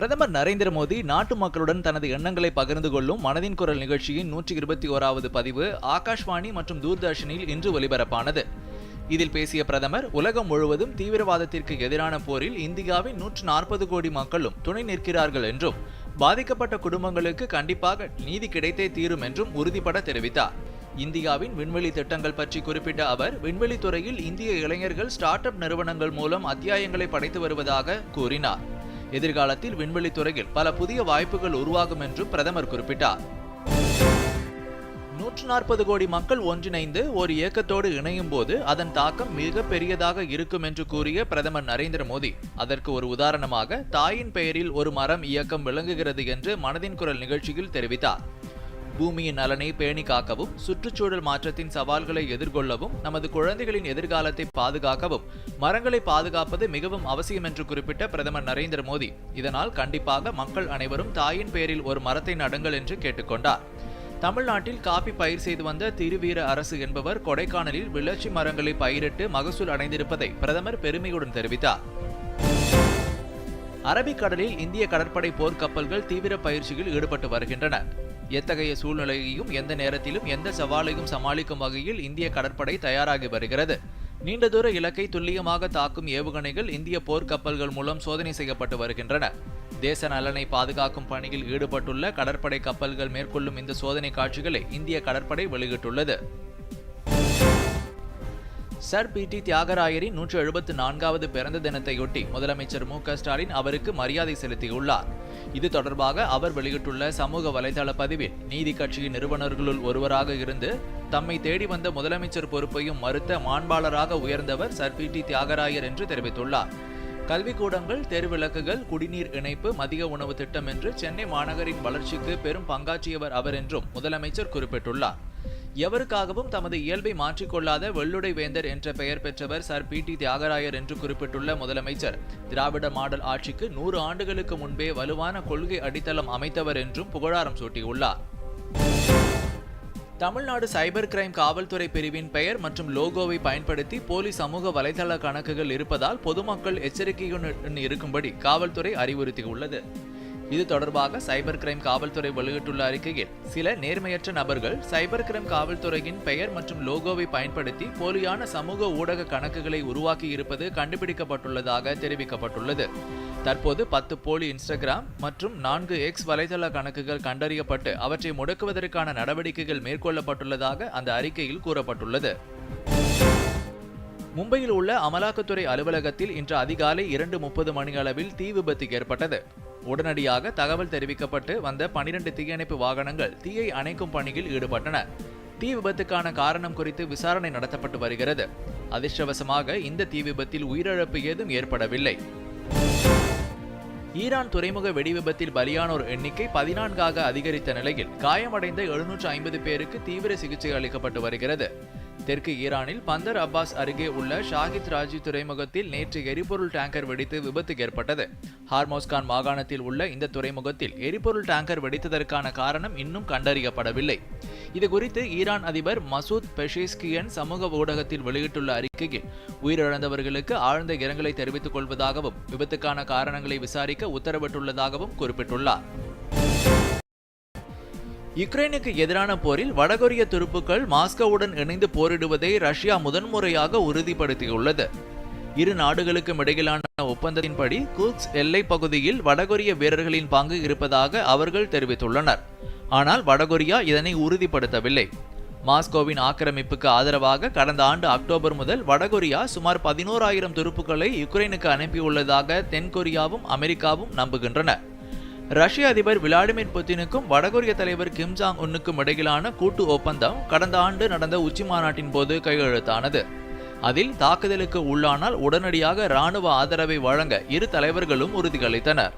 பிரதமர் நரேந்திர மோடி நாட்டு மக்களுடன் தனது எண்ணங்களை பகிர்ந்து கொள்ளும் மனதின் குரல் நிகழ்ச்சியின் நூற்றி இருபத்தி ஓராவது பதிவு ஆகாஷ்வாணி மற்றும் தூர்தர்ஷனில் இன்று ஒலிபரப்பானது. இதில் பேசிய பிரதமர் உலகம் முழுவதும் தீவிரவாதத்திற்கு எதிரான போரில் இந்தியாவின் நூற்று நாற்பது கோடி மக்களும் துணை நிற்கிறார்கள் என்றும் பாதிக்கப்பட்ட குடும்பங்களுக்கு கண்டிப்பாக நீதி கிடைத்தே தீரும் என்றும் உறுதிபட தெரிவித்தார். இந்தியாவின் விண்வெளி திட்டங்கள் பற்றி குறிப்பிட்ட அவர் விண்வெளி துறையில் இந்திய இளைஞர்கள் ஸ்டார்ட் அப் நிறுவனங்கள் மூலம் அத்தியாயங்களை படைத்து வருவதாக கூறினார். எதிர்காலத்தில் விண்வெளி துறையில் பல புதிய வாய்ப்புகள் உருவாகும் என்றும் பிரதமர் குறிப்பிட்டார். நூற்று நாற்பது கோடி மக்கள் ஒன்றிணைந்து ஒரு இயக்கத்தோடு இணையும் போது அதன் தாக்கம் மிக பெரியதாக இருக்கும் என்று கூறிய பிரதமர் நரேந்திர மோடி அதற்கு ஒரு உதாரணமாக தாயின் பெயரில் ஒரு மரம் இயக்கம் விளங்குகிறது என்று மனதின் குரல் நிகழ்ச்சியில் தெரிவித்தார். பூமியின் நலனை பேணி காக்கவும் சுற்றுச்சூழல் மாற்றத்தின் சவால்களை எதிர்கொள்ளவும் நமது குழந்தைகளின் எதிர்காலத்தை பாதுகாக்கவும். மரங்களை பாதுகாப்பது மிகவும் அவசியம் என்று குறிப்பிட்ட பிரதமர் நரேந்திர மோடி. இதனால் கண்டிப்பாக மக்கள் அனைவரும் தாயின் பேரில் ஒரு மரத்தை நடுங்கள் என்று கேட்டுக்கொண்டார். தமிழ்நாட்டில் காபி பயிர் செய்து வந்த திருவீர அரசு என்பவர் கொடைக்கானலில் விளர்ச்சி மரங்களை பயிரிட்டு மகசூல் அடைந்திருப்பதை பிரதமர் பெருமையுடன் தெரிவித்தார். அரபிக்கடலில் இந்திய கடற்படை போர்க்கப்பல்கள் தீவிர பயிற்சியில் ஈடுபட்டு வருகின்றன. எத்தகைய சூழ்நிலையையும் எந்த நேரத்திலும் எந்த சவாலையும் சமாளிக்கும் வகையில் இந்திய கடற்படை தயாராகி வருகிறது. நீண்ட தூர இலக்கை துல்லியமாக தாக்கும் ஏவுகணைகள் இந்திய போர்க்கப்பல்கள் மூலம் சோதனை செய்யப்பட்டு வருகின்றன. தேச நலனை பாதுகாக்கும் பணியில் ஈடுபட்டுள்ள கடற்படை கப்பல்கள் மேற்கொள்ளும் இந்த சோதனை காட்சிகளை இந்திய கடற்படை வெளியிட்டுள்ளது. சர் பி டி தியாகராயரின் நூற்று எழுபத்து நான்காவது பிறந்த தினத்தையொட்டி முதலமைச்சர் மு க ஸ்டாலின் அவருக்கு மரியாதை செலுத்தியுள்ளார். இது தொடர்பாக அவர் வெளியிட்டுள்ள சமூக வலைதள பதிவில் நீதி கட்சியின் நிறுவனர்களுள் ஒருவராக இருந்து தம்மை தேடி வந்த முதலமைச்சர் பொறுப்பையும் மறுத்த மாண்பாளராக உயர்ந்தவர் சர் பி டி தியாகராயர் என்று தெரிவித்துள்ளார். கல்விக்கூடங்கள் தெருவிளக்குகள் குடிநீர் இணைப்பு மதிய உணவு திட்டம் என்று சென்னை மாநகரின் வளர்ச்சிக்கு பெரும் பங்காற்றியவர் அவர் என்றும் முதலமைச்சர் குறிப்பிட்டுள்ளார். எவருக்காகவும் தமது இயல்பை மாற்றிக்கொள்ளாத வெள்ளுடை வேந்தர் என்ற பெயர் பெற்றவர் சர் பி டி தியாகராயர் என்று குறிப்பிட்டுள்ள முதலமைச்சர். திராவிட மாடல் ஆட்சிக்கு நூறு ஆண்டுகளுக்கு முன்பே வலுவான கொள்கை அடித்தளம் அமைத்தவர் என்றும் புகழாரம் சூட்டியுள்ளார். தமிழ்நாடு சைபர் கிரைம் காவல்துறை பிரிவின் பெயர் மற்றும் லோகோவை பயன்படுத்தி போலி சமூக வலைதள கணக்குகள் இருப்பதால் பொதுமக்கள் எச்சரிக்கையுடன் இருக்கும்படி காவல்துறை அறிவுறுத்தியுள்ளது. இது தொடர்பாக சைபர் கிரைம் காவல்துறை வெளியிட்டுள்ள அறிக்கையில் சில நேர்மையற்ற நபர்கள் சைபர் கிரைம் காவல்துறையின் பெயர் மற்றும் லோகோவை பயன்படுத்தி போலியான சமூக ஊடக கணக்குகளை உருவாக்கி இருப்பது கண்டுபிடிக்கப்பட்டுள்ளதாக தெரிவிக்கப்பட்டுள்ளது. தற்போது பத்து போலி இன்ஸ்டாகிராம் மற்றும் நான்கு எக்ஸ் வலைதள கணக்குகள் கண்டறியப்பட்டு அவற்றை முடக்குவதற்கான நடவடிக்கைகள் மேற்கொள்ளப்பட்டுள்ளதாக அந்த அறிக்கையில் கூறப்பட்டுள்ளது. மும்பையில் உள்ள அமலாக்கத்துறை அலுவலகத்தில் இன்று அதிகாலை இரண்டு முப்பது மணி அளவில் தீ விபத்து ஏற்பட்டது. உடனடியாக தகவல் தெரிவிக்கப்பட்டு வந்த பனிரெண்டு தீயணைப்பு வாகனங்கள் தீயை அணைக்கும் பணியில் ஈடுபட்டன. தீ விபத்துக்கான காரணம் குறித்து விசாரணை நடத்தப்பட்டு வருகிறது. அதிர்ஷ்டவசமாக இந்த தீ விபத்தில் உயிரிழப்பு ஏதும் ஏற்படவில்லை. ஈரான் துறைமுக வெடிவிபத்தில் பலியானோர் எண்ணிக்கை பதினான்காக அதிகரித்த நிலையில் காயமடைந்த எழுநூற்று ஐம்பது பேருக்கு தீவிர சிகிச்சை அளிக்கப்பட்டு வருகிறது. தெற்கு ஈரானில் பந்தர் அப்பாஸ் அருகே உள்ள ஷாகித் ராஜி துறைமுகத்தில் நேற்று எரிபொருள் டேங்கர் வெடித்து விபத்து ஏற்பட்டது. ஹார்மோஸ்கான் மாகாணத்தில் உள்ள இந்த துறைமுகத்தில் எரிபொருள் டேங்கர் வெடித்ததற்கான காரணம் இன்னும் கண்டறியப்படவில்லை. இது குறித்து ஈரான் அதிபர் மசூத் பெஷேஸ்கியன் சமூக ஊடகத்தில் வெளியிட்டுள்ள அறிக்கையில் உயிரிழந்தவர்களுக்கு ஆழ்ந்த இரங்கலை தெரிவித்துக் கொள்வதாகவும் விபத்துக்கான காரணங்களை விசாரிக்க உத்தரவிட்டுள்ளதாகவும் குறிப்பிட்டுள்ளார். யுக்ரைனுக்கு எதிரான போரில் வடகொரிய துருப்புக்கள் மாஸ்கோவுடன் இணைந்து போரிடுவதை ரஷ்யா முதன்முறையாக உறுதிப்படுத்தியுள்ளது. இரு நாடுகளுக்கும் இடையிலான ஒப்பந்தத்தின்படி குக்ஸ் எல்லை பகுதியில் வடகொரிய வீரர்களின் பங்கு இருப்பதாக அவர்கள் தெரிவித்துள்ளனர். ஆனால் வடகொரியா இதனை உறுதிப்படுத்தவில்லை. மாஸ்கோவின் ஆக்கிரமிப்புக்கு ஆதரவாக கடந்த ஆண்டு அக்டோபர் முதல் வடகொரியா சுமார் பதினோராயிரம் துருப்புக்களை யுக்ரைனுக்கு அனுப்பியுள்ளதாக தென்கொரியாவும் அமெரிக்காவும் நம்புகின்றன. ரஷ்ய அதிபர் விளாடிமிர் புதினுக்கும் வடகொரிய தலைவர் கிம் ஜாங் உன்னுக்கும் இடையிலான கூட்டு ஒப்பந்தம் கடந்த ஆண்டு நடந்த உச்சி மாநாட்டின் போது கையெழுத்தானது. அதில் தாக்குதலுக்கு உள்ளானால் உடனடியாக ராணுவ ஆதரவை வழங்க இரு தலைவர்களும் உறுதியளித்தனர்.